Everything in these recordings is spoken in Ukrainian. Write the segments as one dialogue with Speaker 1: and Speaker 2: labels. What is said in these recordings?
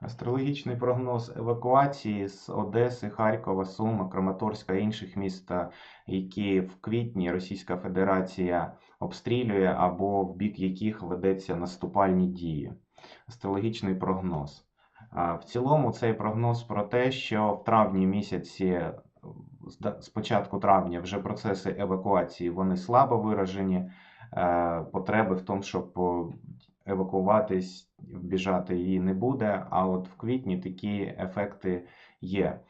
Speaker 1: Астрологічний прогноз евакуації з Одеси, Харкова, Суми, Краматорська і інших міст, які в квітні Російська Федерація обстрілює або в бік яких ведеться наступальні дії. Астрологічний прогноз. В цілому цей прогноз про те, що в травні місяці, з початку травня, вже процеси евакуації вони слабо виражені. Е, Потреби в тому, щоб евакуватись, вбіжати її не буде. А от в квітні такі ефекти є.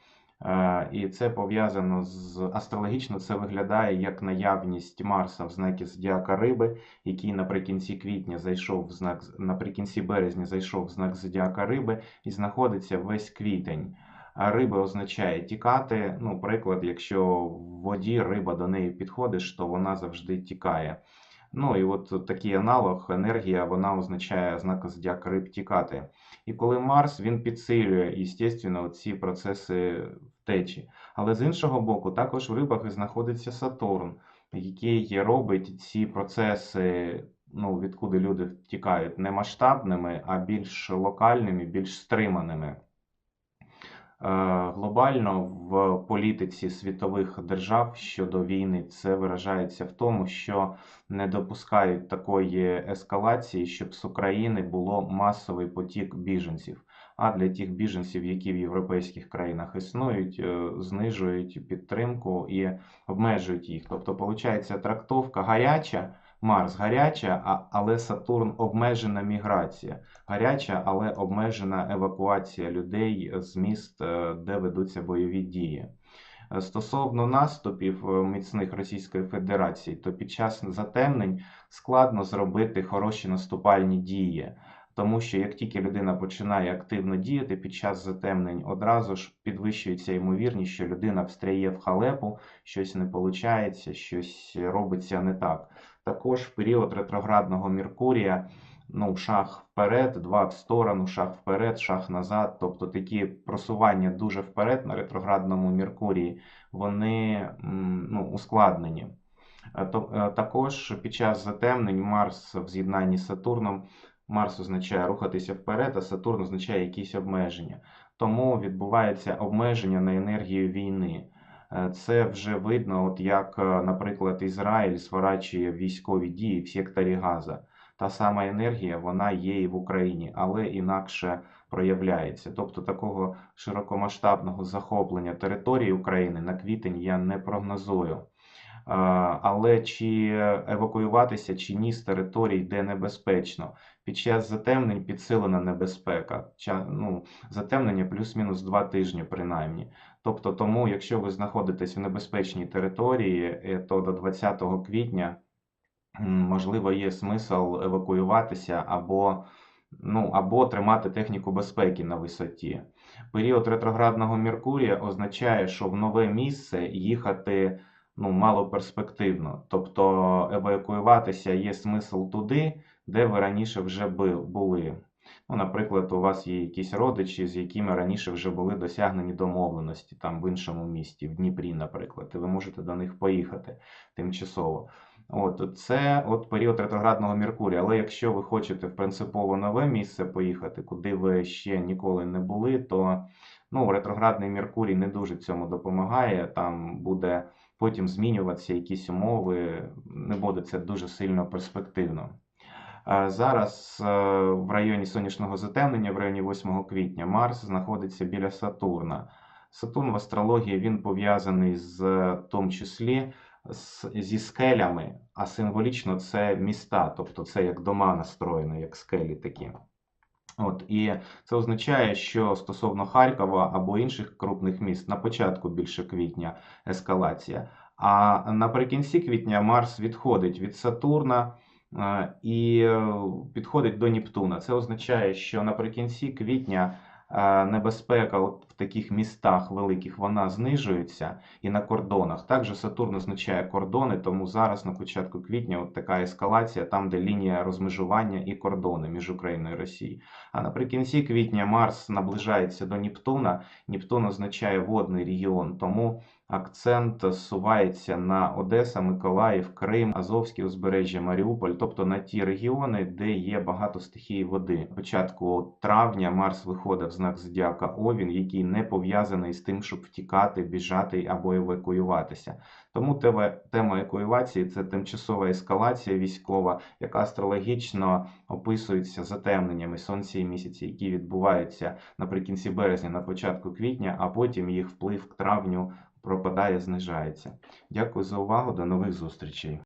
Speaker 1: Е, І це пов'язано з астрологічно. Це виглядає як наявність Марса в знакі Зодіака Риби, який наприкінці квітня зайшов в знак наприкінці березня зайшов в знак Зодіака Риби і знаходиться весь квітень. А риби означає тікати. Ну, приклад, якщо в воді риба до неї підходиш, то вона завжди тікає. Ну і от такий аналог, енергія, вона означає знак зодіака риб тікати. І коли Марс він підсилює, звісно, ці процеси втечі. Але з іншого боку, також в рибах знаходиться Сатурн, який робить ці процеси, ну, відкуди люди втікають, не масштабними, а більш локальними, більш стриманими. Е, Глобально в політиці світових держав щодо війни це виражається в тому, що не допускають такої ескалації, щоб з України було масовий потік біженців. А для тих біженців, які в європейських країнах існують, е, знижують підтримку і обмежують їх. Тобто, виходить, трактовка гаряча, Марс гаряча, але Сатурн обмежена міграція гаряча, але обмежена евакуація людей з міст, е, де ведуться бойові дії. Е, Стосовно наступів е, міцних Російської Федерації, то під час затемнень складно зробити хороші наступальні дії. Тому що як тільки людина починає активно діяти під час затемнень, одразу ж підвищується ймовірність, що людина встряє в халепу, щось не виходить, щось робиться не так. Також в період ретроградного Меркурія ну, шаг вперед, два в сторону, шаг вперед, шаг назад. Тобто такі просування дуже вперед на ретроградному Меркурії, вони ну, ускладнені. Е, е, Також під час затемнень Марс в з'єднанні з Сатурном, Марс означає рухатися вперед, а Сатурн означає якісь обмеження. Тому відбувається обмеження на енергію війни. Е, Це вже видно, от як, е, наприклад, Ізраїль зворачує військові дії в секторі Газа та сама енергія вона є і в Україні, але інакше проявляється. Тобто такого широкомасштабного захоплення території України на квітень я не прогнозую. Але чи евакуюватися чи ні з територій, де небезпечно? Під час затемнень підсилена небезпека. Ну, затемнення плюс-мінус два тижні, принаймні. Тобто, тому, якщо ви знаходитесь в небезпечній території, е, то до 20 квітня можливо, є смисл евакуюватися або, ну, або тримати техніку безпеки на висоті. Період ретроградного Меркурія означає, що в нове місце їхати ну, мало перспективно. Тобто евакуюватися є смисл туди, де ви раніше вже були. Ну, наприклад, у вас є якісь родичі, з якими раніше вже були досягнені домовленості там в іншому місті, в Дніпрі, наприклад, і ви можете до них поїхати тимчасово. От це от період ретроградного Меркурія. Але якщо ви хочете в принципово нове місце поїхати, куди ви ще ніколи не були, то ну, ретроградний Меркурій не дуже цьому допомагає. Там буде потім змінюватися якісь умови, не буде це дуже сильно перспективно. Е, Зараз е, в районі сонячного затемнення, в районі 8 квітня, Марс знаходиться біля Сатурна. Сатурн в астрології він пов'язаний з в тому числі з, зі скелями, а символічно це міста, тобто це як дома настроєні, як скелі такі. От, і це означає, що стосовно Харкова або інших крупних міст на початку більше квітня ескалація. А наприкінці квітня Марс відходить від Сатурна е, і е, підходить до Нептуна. Це означає, що наприкінці квітня небезпека от в таких містах великих вона знижується і на кордонах. Також Сатурн означає кордони, тому зараз на початку квітня от така ескалація, там, де лінія розмежування і кордони між Україною і Росією. А наприкінці квітня Марс наближається до Нептуна. Нептун означає водний регіон, тому акцент зсувається на Одеса, Миколаїв, Крим, Азовське узбережжя, Маріуполь, тобто на ті регіони, де є багато стихії води. Початку травня Марс виходить в знак зодіака Овін, який не пов'язаний з тим, щоб втікати, біжати або евакуюватися. Тому тема, евакуації це тимчасова ескалація військова, яка астрологічно описується затемненнями сонця і місяця, які відбуваються наприкінці березня, на початку квітня, а потім їх вплив к травню пропадає, знижається. Дякую за увагу. До нових зустрічей.